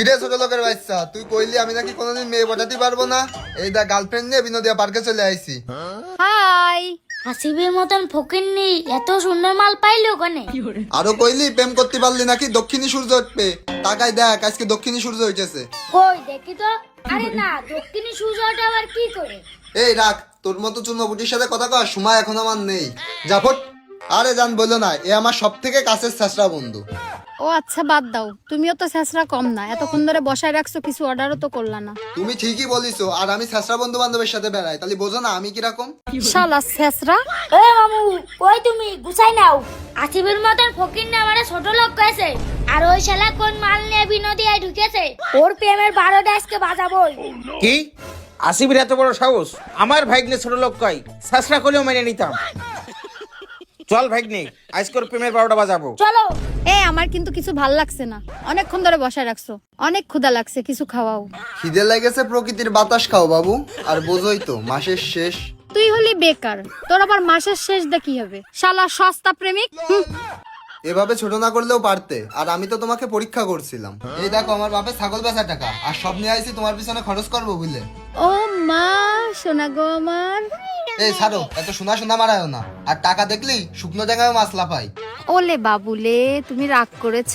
কিরে ছোট লোকের বাচ্চা তুই কইলি আমি নাকি কোনোদিন মেয়ে পটাতে পারব না? এই দা গার্লফ্রেন্ড নিয়ে বিনোদিয়া পার্কে চলে আইছি। হাই হাসিবের মতন ফকিরনি এত সুন্দর মাল পাইলো ওখানে? আরও কইলি প্রেম করতে পারলি নাকি দক্ষিণী সূর্য উঠবে? তাকাই দেখ আজকে দক্ষিণী সূর্য হইতেছে কই দেখি তো। আরে না দক্ষিণী সূর্যটা আবার কি করে? এই রাখ তোর মতো চুনবুটির সাথে কথা কর সময় এখন আমার নেই। যা ফট। আরে জান বলল না এ আমার সব থেকে কাছের ছেঁচড়া বন্ধু। ও আচ্ছা বাদ দাও। তুমিও তো ছেঁচড়া কম না। এতক্ষণ ধরে বসায় রাখছো কিছু অর্ডারও তো করলা না। তুমি ঠিকই বলিছো আর আমি ছেঁচড়া বন্ধু বান্ধবের সাথে বেড়াই। তাহলে বোঝো না আমি কীরকম? শালা ছেঁচড়া এ মামু কই তুমি? গুছাই নাও। আসিবের মতন ফকির না মানে ছোট লোক কয়েছে আর ওই শালা কোন মাল নিয়ে বিনোদিয়ায় ঢুকেছে? ওর প্রেমের বারোটা আজকে বাজাবই। কি? আসিবির এত বড় সাহস? আমার ভাগ্নে ছোট লোক কয় শাসরা করলেও মেনে নিতাম। চল ভাগ্নে আজকের প্রেমের বারোটা বাজাবো। চলো। এ আমার কিন্তু কিছু ভালো লাগছে না। অনেকক্ষণ ধরে বসায় রাখছো। অনেক ক্ষুধা লাগছে কিছু খাওয়াও। খিদে লেগেছে প্রকৃতির বাতাস খাও বাবু। আর বোঝোই তো মাসের শেষ। তুই হলি বেকার। তোর আবার মাসের শেষ দা কি হবে? শালা সস্তা প্রেমিক এভাবে ছোট না করলেও পারতে। আর আমি তো তোমাকে পরীক্ষা করছিলাম। এই দেখো আমার বাপের ছাগল বেচা টাকা। আর সব নিয়ে আইছি তোমার পিছনে খরচ করব বুঝলে? ও মা সোনা গো আমার। এই ছাড়ো এত শোনা শোনা মারায়ও না। আর টাকা দেখলেই শুকনো জায়গায় মাছ লাফাই ওলে বাবুলে তুমি রাগ করেছ?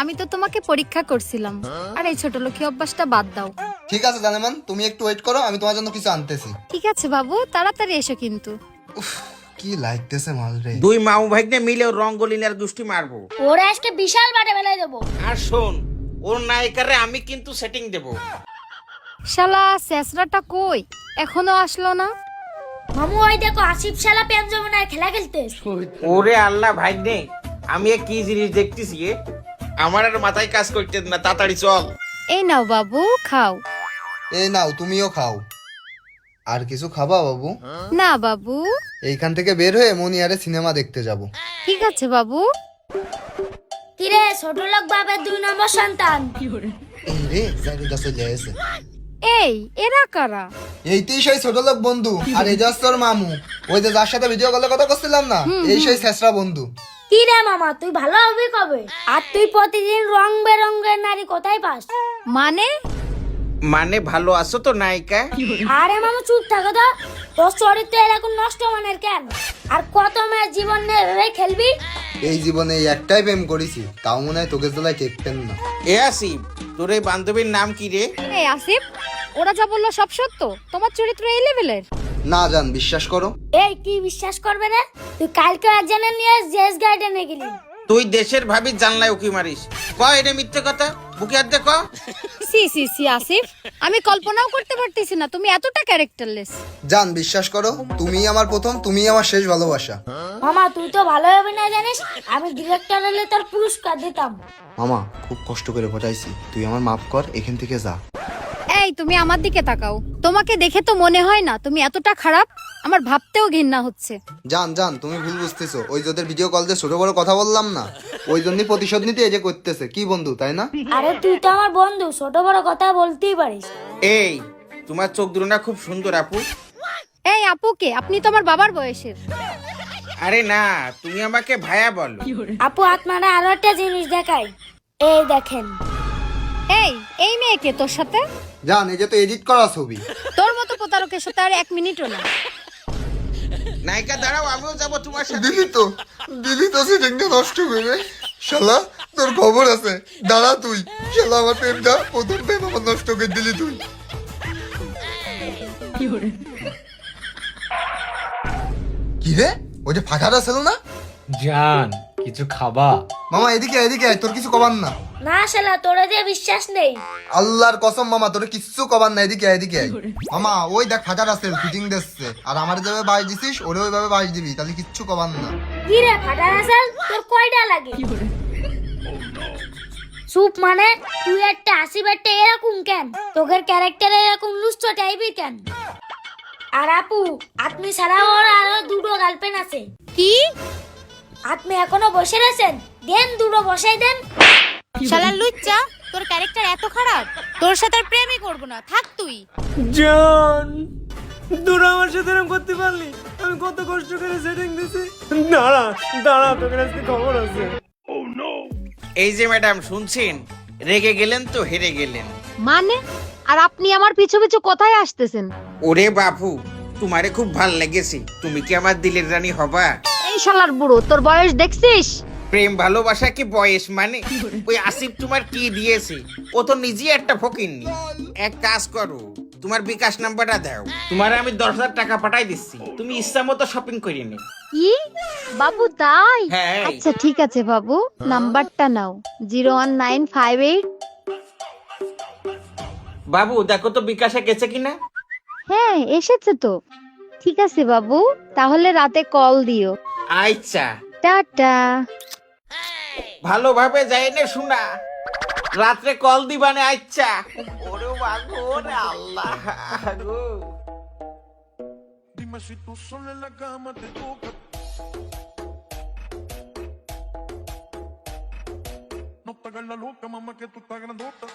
আমি তো তোমাকে পরীক্ষা করছিলাম। আর এই ছোট লোকি অভ্যাসটা বাদ দাও। ঠিক আছে জানেমান তুমি একটু ওয়েট করো আমি তোমার জন্য কিছু আনতেছি। ঠিক আছে বাবু তাড়াতাড়ি এসো কিন্তু। উফ, কি লাগতেছে মাল রে। দুই মামু ভাগ্নে মিলে ওর মারবো। ওরা আজকে বিশাল বাটে বেলায় দেবো। আর শোন ওর নায়িকারে আমি কিন্তু সেটিং দেবো। শালা শেষরাটা কই? এখনও আসলো না? মামু ওই দেখো আসিফ শালা খেলা খেলতে ওরে আল্লাহ ভাগ্নে আমি এ কি জিনিস দেখতেছি এ? আমার আর মাথায় কাজ করতে না তাড়াতাড়ি চল। এই নাও বাবু খাও। এই নাও তুমিও খাও। আর কিছু খাবা বাবু? না বাবু। এইখান থেকে বের হয়ে মনিয়ারে সিনেমা দেখতে যাব। ঠিক আছে বাবু। কিরে ছোট লোক বাবার দুই নম্বর সন্তান। এই রে জায়গাটা চলে এসে এই এরা কারা? সেই ছোট লোক বন্ধু আর এই যাস তোর মামু। ওই যে যার সাথে ভিডিও কলে কথা করছিলাম না এই সেই শেষরা বন্ধু। কি রে মামা তুই ভালো হবি কবে? আর তুই প্রতিদিন রং বেরঙ্গের নারী কোথায় পাস? মানে? মানে ভালো আছো তো নায়িকা? আরে মামা চুপ থাকো তো। তোর চরিত্র এরকম নষ্ট মানের কেন? আর কত মেয়ের জীবন নিয়ে এভাবে খেলবি? এই জীবনে এই একটাই প্রেম করেছি তাও মনে হয় তোকে তোলায় কেক পেন না। এ আসিফ তোর এই বান্ধবীর নাম কি রে? এই আসিফ ওরা যা বলল সব সত্য। তোমার চরিত্র এই লেভেলের। না জান বিশ্বাস করো। এই কি বিশ্বাস করবে রে? তুই কালকে একজনের নিয়ে জেস গার্ডেনে গেলি। তুই দেশের ভাবি জানলায় উকি মারিস। ক এটা মিথ্যে কথা? বুকে হাত দে ক। সি সি সি আসিফ আমি কল্পনাও করতে পারতেছি না তুমি এতটা ক্যারেক্টারলেস জান বিশ্বাস করো তুমি আমার প্রথম তুমি আমার শেষ ভালোবাসা। মামা তুই তো ভালো হবে না জানিস আমি ডিরেক্টর হলে তোর পুরস্কার দিতাম। মামা খুব কষ্ট করে বোঝাইছি তুই আমার মাফ কর এখান থেকে যা। এই তুমি আমার দিকে তাকাও। তোমাকে দেখে তো মনে হয় না তুমি এতটা খারাপ। আমার ভাবতেও ঘৃণা হচ্ছে। জান জান তুমি ভুল বুঝতেছো। ওই তোদের ভিডিও কল দিয়ে ছোট বড় কথা বললাম না ওই জন্যই প্রতিশোধ নিতে এই যে করতেছে। কি বন্ধু তাই না? আরে তুই তো আমার বন্ধু ছোট বড় কথা বলতেই পারিস। এই তোমার চোখ দুটো না খুব সুন্দর আপু। এই আপুকে আপনি তো আমার বাবার বয়সের। আরে না তুমি আমাকে ভায়া বলো। আপু আত্মারা আরও একটা জিনিস দেখাই। এই দেখেন। এই এই মেয়েকে তোর সাথে? জান এই যে তো এডিট করা ছবি। তোর মতো প্রতারকের সাথে আর এক মিনিটও না। নায়িকা দাঁড়াও আমিও যাব তোমার সাথে। দিলি তো দিলি তো সেটিংটা নষ্ট করে। শালা তোর খবর আছে। দাঁড়া তুই। শালা আমার প্রেমটা প্রথম প্রেম আমার নষ্ট করে দিলি তুই। কি রে? ওই যে ফাঁকাটা ছিল না? জান কিছু খাবা? মামা এদিকে এদিকে আয়, তোর কিছু কবার না। না শালা তোরা যে বিশ্বাস নেই। আল্লাহর কসম মামা তোর কিচ্ছু কবার না এদিকে এদিকে মামা ওই দেখ ফাটার আছে ফিটিং দিচ্ছে। আর আমার যেভাবে বাজ দিছিস ওরে ওইভাবে বাজ দিবি তাহলে কিচ্ছু কবার না। কি রে ফাটা রাসাল তোর কয়টা লাগে? সুপ মানে তুই একটা আসি একটা এরকম কেন? তোদের ক্যারেক্টার এরকম লুচ্চ টাইপের কেন? আর আপু আপনি ছাড়া ওর আরও দুটো গার্লফ্রেন্ড আছে। কি? আপনি এখনও বসে রয়েছেন? দেন দুটো বসাই দেন। শালার লুচ্চা তোর ক্যারেক্টার এত খারাপ তোর সাথে আর প্রেমই করব না থাক তুই। জান তোরা আমার সাথে এরকম করতে পারলি? আমি কত কষ্ট করে সেটিং দিছি। দাঁড়া দাঁড়া তোকে আজকে খবর আছে। এই যে ম্যাডাম শুনছেন? রেগে গেলেন তো হেরে গেলেন। মানে? আর আপনি আমার পিছু পিছু কোথায় আসতেছেন? ওরে বাপু তোমারে খুব ভালো লেগেছে। তুমি কি আমার দিলের রানী হবা? এই শালার বুড়ো তোর বয়স দেখছিস? প্রেম ভালোবাসা কি বয়স? মানে ওই আসিফ তোমার কি দিয়েছে? ও তো নিজেই একটা ফকিরনি এক কাজ করো তোমার বিকাশ নাম্বারটা দাও। তোমার আমি দশ হাজার টাকা পাঠাই দিচ্ছি। তুমি ইচ্ছা মতো শপিং করে নে কি? বাবু তাই? হ্যাঁ আচ্ছা ঠিক আছে বাবু। নাম্বারটা নাও। Zero one nine five eight. বাবু দেখো তো বিকাশে গেছে কিনা? হ্যাঁ এসেছে তো। ঠিক আছে বাবু তাহলে রাতে কল দিও। আচ্ছা। টাটা। ভালোভাবে যাই না শোনা রাত্রে কল দিবানে আচ্ছা ওরে বাগো আল্লাহ গো Dime si tú sola en la cama te toca. No te hagas la loca, mamá, que tú estás grandota.